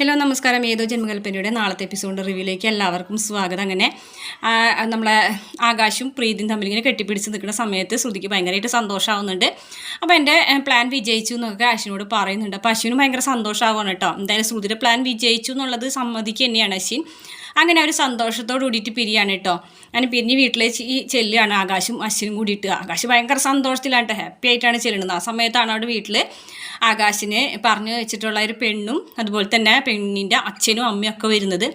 Hello നമസ്കാരം. ഏതോ ജന്മകൽപ്പനയുടെ നാളത്തെ എപ്പിസോഡ് റിവ്യൂലേക്ക് എല്ലാവർക്കും സ്വാഗതം. അങ്ങനെ നമ്മളെ ആകാശും പ്രീതിയും തമ്മിൽ ഇങ്ങനെ കെട്ടിപ്പിടിച്ച് നിൽക്കുന്ന സമയത്ത് ശ്രുതിക്ക് ഭയങ്കരമായിട്ട് സന്തോഷമാവുന്നുണ്ട്. അപ്പോൾ എന്റെ പ്ലാൻ വിജയിച്ചു എന്നൊക്കെ അശ്വിനോട് പറയുന്നുണ്ട്. അപ്പോൾ അശ്വിന് ഭയങ്കര സന്തോഷമാവുകയാണ് കേട്ടോ. എന്തായാലും ശ്രുതിയുടെ പ്ലാൻ വിജയിച്ചു എന്നുള്ളത് സമ്മതിക്കുക തന്നെയാണ് അശ്വിൻ. അങ്ങനെ ഒരു സന്തോഷത്തോട് കൂടിയിട്ട് പിരിയാണ് കേട്ടോ. അങ്ങനെ പിരിഞ്ഞ് വീട്ടിലേക്ക് ഈ ചെല്ലുകയാണ്. ആകാശും അശ്വിനും കൂടിയിട്ട്. ആകാശ് ഭയങ്കര സന്തോഷത്തിലാണ് ഹാപ്പി ആയിട്ടാണ് ചെല്ലുന്നത്. ആ സമയത്താണ് അവിടെ വീട്ടിൽ ആകാശിനെ പറഞ്ഞു വെച്ചിട്ടുള്ള ഒരു പെണ്ണും അതുപോലെ തന്നെ പെണ്ണിന്റെ അച്ഛനും അമ്മയും ഒക്കെ വരുന്നത്.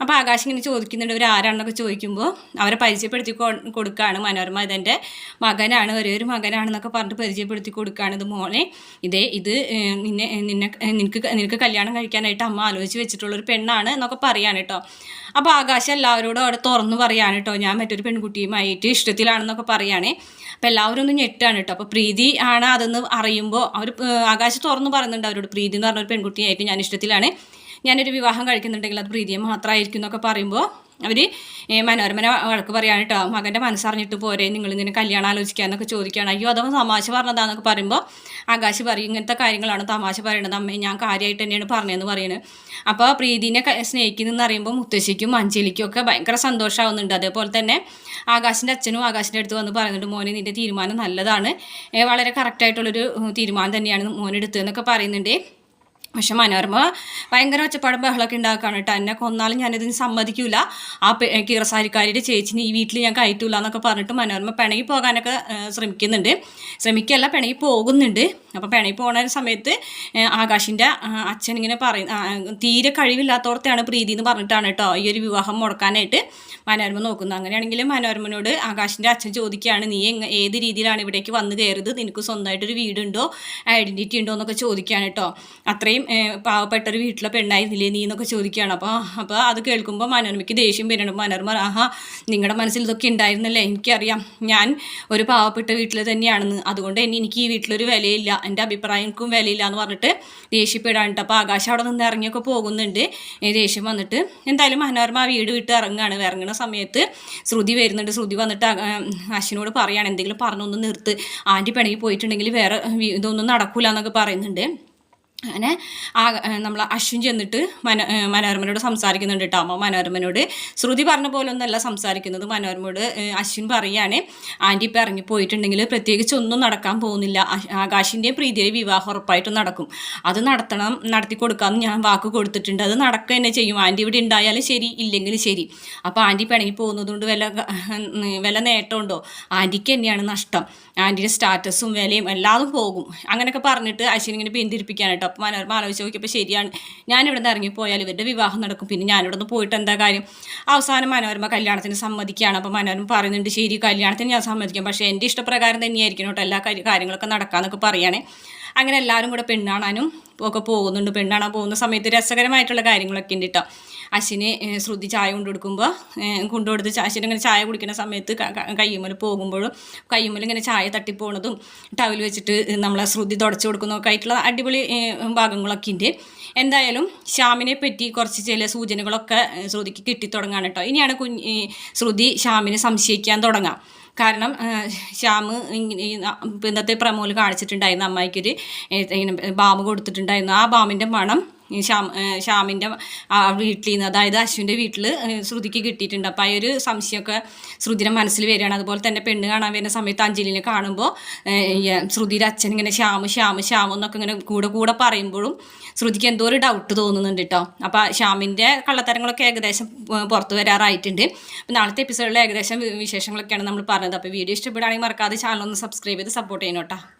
അപ്പോൾ ആകാശ് ഇങ്ങനെ ചോദിക്കുന്നുണ്ട് ഇവർ ആരാണെന്നൊക്കെ ചോദിക്കുമ്പോൾ അവരെ പരിചയപ്പെടുത്തി കൊടുക്കുകയാണ് മനോരമ. ഇതെന്റെ മകനാണ് ഒരേ ഒരു മകനാണെന്നൊക്കെ പറഞ്ഞിട്ട് പരിചയപ്പെടുത്തി കൊടുക്കുകയാണ് ഇത് മോനെ. ഇതേ ഇത് നിന്നെ നിന്നെ നിനക്ക് നിനക്ക് കല്യാണം കഴിക്കാനായിട്ട് അമ്മ ആലോചിച്ച് വെച്ചിട്ടുള്ള ഒരു പെണ്ണാണ് എന്നൊക്കെ പറയാണ് കേട്ടോ അപ്പോൾ ആകാശം എല്ലാവരോടും അവിടെ തുറന്നു പറയാണ് കേട്ടോ ഞാൻ മറ്റൊരു പെൺകുട്ടിയുമായിട്ട് ഇഷ്ടത്തിലാണെന്നൊക്കെ പറയുകയാണേ അപ്പോൾ എല്ലാവരും ഒന്ന് ഞെട്ടാണ് കേട്ടോ അപ്പോൾ പ്രീതി ആണ് അതെന്ന് അറിയുമ്പോൾ അവർ ആകാശ് തുറന്നു പറയുന്നുണ്ട് അവരോട്. പ്രീതി എന്ന് പറഞ്ഞൊരു പെൺകുട്ടിയായിട്ട് ഞാൻ ഇഷ്ടത്തിലാണ്. ഞാനൊരു വിവാഹം കഴിക്കുന്നുണ്ടെങ്കിൽ അത് പ്രീതിയെ മാത്രമായിരിക്കും എന്നൊക്കെ പറയുമ്പോൾ അവർ മനോരമനെ വഴക്ക് പറയാൻ കേട്ടോ മകന്റെ മനസ്സറിഞ്ഞിട്ട് പോരെ നിങ്ങൾ ഇങ്ങനെ കല്യാണം ആലോചിക്കാന്നൊക്കെ ചോദിക്കുകയാണ്. അയ്യോ അഥവാ തമാശ പറഞ്ഞതാന്നൊക്കെ പറയുമ്പോൾ ആകാശ് പറയും ഇങ്ങനത്തെ കാര്യങ്ങളാണ് തമാശ പറയുന്നത് അമ്മേ ഞാൻ കാര്യമായിട്ട് തന്നെയാണ് പറഞ്ഞതെന്ന് പറയുന്നത് അപ്പോൾ പ്രീതിനെ സ്നേഹിക്കുന്നതെന്ന് അറിയുമ്പോൾ മുത്തശ്ശിക്കും അഞ്ജലിക്കും ഒക്കെ ഭയങ്കര സന്തോഷമാവുന്നുണ്ട്. അതേപോലെ തന്നെ ആകാശിന്റെ അച്ഛനും ആകാശിന്റെ അടുത്ത് വന്ന് പറയുന്നുണ്ട് മോനെ നിന്റെ തീരുമാനം നല്ലതാണ്. വളരെ കറക്റ്റായിട്ടുള്ളൊരു തീരുമാനം തന്നെയാണ് മോനെടുത്തതെന്നൊക്കെ പറയുന്നുണ്ട്. പക്ഷെ മനോരമ ഭയങ്കര ഒച്ചപ്പാടും ബഹളമൊക്കെ ഉണ്ടാക്കുകയാണ് കേട്ടോ. എന്നെ കൊന്നാലും ഞാനിതിന് സമ്മതിക്കൂല. ആ കീറസാരിക്കാരിയുടെ ചേച്ചിന് ഈ വീട്ടിൽ ഞാൻ കയറ്റൂല എന്നൊക്കെ പറഞ്ഞിട്ട് മനോരമ പിണങ്ങി പോകാനൊക്കെ ശ്രമിക്കുന്നുണ്ട്. ശ്രമിക്കല്ല പിണങ്ങി പോകുന്നുണ്ട്. അപ്പോൾ പിണങ്ങി പോകുന്ന സമയത്ത് ആകാശിന്റെ അച്ഛൻ ഇങ്ങനെ പറയും തീരെ കഴിവില്ലാത്തോടത്തെയാണ് പ്രീതി എന്ന് പറഞ്ഞിട്ടാണ് കേട്ടോ ഈ ഒരു വിവാഹം മുടക്കാനായിട്ട്. മനോരമ നോക്കുന്നത് അങ്ങനെയാണെങ്കിൽ മനോരമനോട് ആകാശിന്റെ അച്ഛൻ ചോദിക്കുകയാണ് നീ എങ്ങ ഏത് രീതിയിലാണ് ഇവിടേക്ക് വന്ന് കയറിയത്? നിനക്ക് സ്വന്തമായിട്ടൊരു വീടുണ്ടോ? ഐഡന്റിറ്റി ഉണ്ടോ? എന്നൊക്കെ ചോദിക്കുകയാണ് കേട്ടോ. അത്രയും പാവപ്പെട്ട ഒരു വീട്ടിലെ പെണ്ണായിരുന്നില്ലേ നീ എന്നൊക്കെ ചോദിക്കുകയാണ്. അപ്പോൾ അപ്പോൾ അത് കേൾക്കുമ്പോൾ മനോരമയ്ക്ക് ദേഷ്യം വരണം മനോരമ ആഹാ നിങ്ങളുടെ മനസ്സിൽ ഇതൊക്കെ ഉണ്ടായിരുന്നല്ലേ? എനിക്കറിയാം. ഞാൻ ഒരു പാവപ്പെട്ട വീട്ടിൽ തന്നെയാണെന്ന്. അതുകൊണ്ട് തന്നെ എനിക്ക് ഈ വീട്ടിലൊരു വിലയില്ല. എന്റെ അഭിപ്രായങ്ങൾക്കും വിലയില്ല എന്ന് പറഞ്ഞിട്ട് ദേഷ്യപ്പെടാനിട്ട് അപ്പോൾ ആകാശം അവിടെ നിന്ന് ഇറങ്ങിയൊക്കെ പോകുന്നുണ്ട്. ദേഷ്യം വന്നിട്ട് എന്തായാലും മനോരമ ആ വീട് വിട്ട് ഇറങ്ങുകയാണ്. ഇറങ്ങുന്ന സമയത്ത് ശ്രുതി വരുന്നുണ്ട്. ശ്രുതി വന്നിട്ട് അശ്വിനോട് പറയാണ് എന്തെങ്കിലും പറഞ്ഞൊന്ന് നിർത്ത്. ആന്റി പിണങ്ങി പോയിട്ടുണ്ടെങ്കിൽ വേറെ ഇതൊന്നും നടക്കൂല എന്നൊക്കെ പറയുന്നുണ്ട്. അങ്ങനെ ആ നമ്മൾ അശ്വിൻ ചെന്നിട്ട് മന മനോരമനോട് സംസാരിക്കുന്നുണ്ട് കേട്ടോ. അമ്മ മനോരമനോട് ശ്രുതി പറഞ്ഞ പോലെ ഒന്നല്ല സംസാരിക്കുന്നത്. മനോരമയോട് അശ്വിൻ പറയുകയാണ് ആന്റി ഇപ്പം ഇറങ്ങി പോയിട്ടുണ്ടെങ്കിൽ പ്രത്യേകിച്ച് ഒന്നും നടക്കാൻ പോകുന്നില്ല. ആകാശിന്റെയും പ്രീതിയുടെ വിവാഹം ഉറപ്പായിട്ട് നടക്കും. അത് നടത്തണം നടത്തി കൊടുക്കാമെന്ന് ഞാൻ വാക്ക് കൊടുത്തിട്ടുണ്ട്. അത് നടക്കുക തന്നെ ചെയ്യും. ആന്റി ഇവിടെ ഉണ്ടായാലും ശരി ഇല്ലെങ്കിൽ ശരി. അപ്പോൾ ആന്റി ഇപ്പം പോകുന്നത് കൊണ്ട് വില വില നേട്ടമുണ്ടോ? ആന്റിക്ക് തന്നെയാണ് നഷ്ടം. ആന്റിയുടെ സ്റ്റാറ്റസും വിലയും എല്ലാതും പോകും. അങ്ങനെയൊക്കെ പറഞ്ഞിട്ട് അശ്വിൻ ഇങ്ങനെ പിന്തിരിപ്പിക്കാൻ കേട്ടോ അപ്പോൾ മനോരമ ആലോചിച്ച് നോക്കിയപ്പോൾ ശരിയാണ്. ഞാനിവിടെ നിന്ന് ഇറങ്ങിപ്പോയാൽ ഇവരുടെ വിവാഹം നടക്കും. പിന്നെ ഞാനിവിടെ നിന്ന് പോയിട്ട് എന്താ കാര്യം? അവസാനം മനോരമ കല്യാണത്തിന് സമ്മതിക്കുകയാണ്. അപ്പോൾ മനോരമ പറയുന്നുണ്ട് ശരി കല്യാണത്തിന് ഞാൻ സമ്മതിക്കാം. പക്ഷേ എന്റെ ഇഷ്ടപ്രകാരം തന്നെയായിരിക്കണം കേട്ടോ എല്ലാ കാര്യ- കാര്യങ്ങളൊക്കെ നടക്കാമെന്നൊക്കെ പറയുകയാണേ അങ്ങനെ എല്ലാവരും കൂടെ പെണ്ണാണാനും ഒക്കെ പോകുന്നുണ്ട്. പെണ്ണാണാൻ പോകുന്ന സമയത്ത് രസകരമായിട്ടുള്ള കാര്യങ്ങളൊക്കെ ഉണ്ട് കേട്ടോ അശ്വിന് ശ്രുതി ചായ കൊണ്ടു കൊടുക്കുമ്പോൾ കൊണ്ടു കൊടുത്ത് അശ്വിന് ഇങ്ങനെ ചായ കുടിക്കുന്ന സമയത്ത് കയ്യുമ്മൽ പോകുമ്പോഴും കയ്യുമ്മൽ ഇങ്ങനെ ചായ തട്ടിപ്പോണതും ടവൽ വെച്ചിട്ട് നമ്മളെ ശ്രുതി തുടച്ചു കൊടുക്കുന്നതൊക്കെ ആയിട്ടുള്ള അടിപൊളി ഭാഗങ്ങളൊക്കെ ഉണ്ട്. എന്തായാലും ശ്യാമിനെ പറ്റി കുറച്ച് ചില സൂചനകളൊക്കെ ശ്രുതിക്ക് കിട്ടിത്തുടങ്ങാണ് കേട്ടോ ഇനിയാണ് കുഞ്ഞ് ശ്രുതി ശ്യാമിനെ സംശയിക്കാൻ തുടങ്ങാം. കാരണം ശ്യാമ് ഇന്നത്തെ പ്രമോൽ കാണിച്ചിട്ടുണ്ടായിരുന്നു അമ്മായിക്കൊരു ബാം കൊടുത്തിട്ടുണ്ടായിരുന്നു. ആ ബാമിന്റെ മണം ശ്യാം ശ്യാമിന്റെ വീട്ടിൽ നിന്ന് അതായത് അശ്വിന്റെ വീട്ടിൽ ശ്രുതിക്ക് കിട്ടിയിട്ടുണ്ട്. അപ്പോൾ ആ ഒരു സംശയമൊക്കെ ശ്രുതിയുടെ മനസ്സിൽ വരികയാണ്. അതുപോലെ തന്നെ പെണ്ണ് കാണാൻ വരുന്ന സമയത്ത് അഞ്ജലിനെ കാണുമ്പോൾ ശ്രുതിയുടെ അച്ഛൻ ഇങ്ങനെ ശ്യാമ് ശ്യാമ് ശ്യാമ് എന്നൊക്കെ ഇങ്ങനെ കൂടെ കൂടെ പറയുമ്പോഴും ശ്രുതിക്ക് എന്തോ ഒരു ഡൗട്ട് തോന്നുന്നുണ്ട് കേട്ടോ അപ്പോൾ ശ്യാമിന്റെ കള്ളത്തരങ്ങളൊക്കെ ഏകദേശം പുറത്തു വരാറായിട്ടുണ്ട്. അപ്പോൾ നാളത്തെ എപ്പിസോഡിൽ ഏകദേശം വിശേഷങ്ങളൊക്കെയാണ് നമ്മൾ പറഞ്ഞത്. അപ്പോൾ വീഡിയോ ഇഷ്ടപ്പെടുകയാണെങ്കിൽ മറക്കാതെ ചാനൽ ഒന്ന് സബ്സ്ക്രൈബ് ചെയ്ത് സപ്പോർട്ട് ചെയ്യണം കേട്ടോ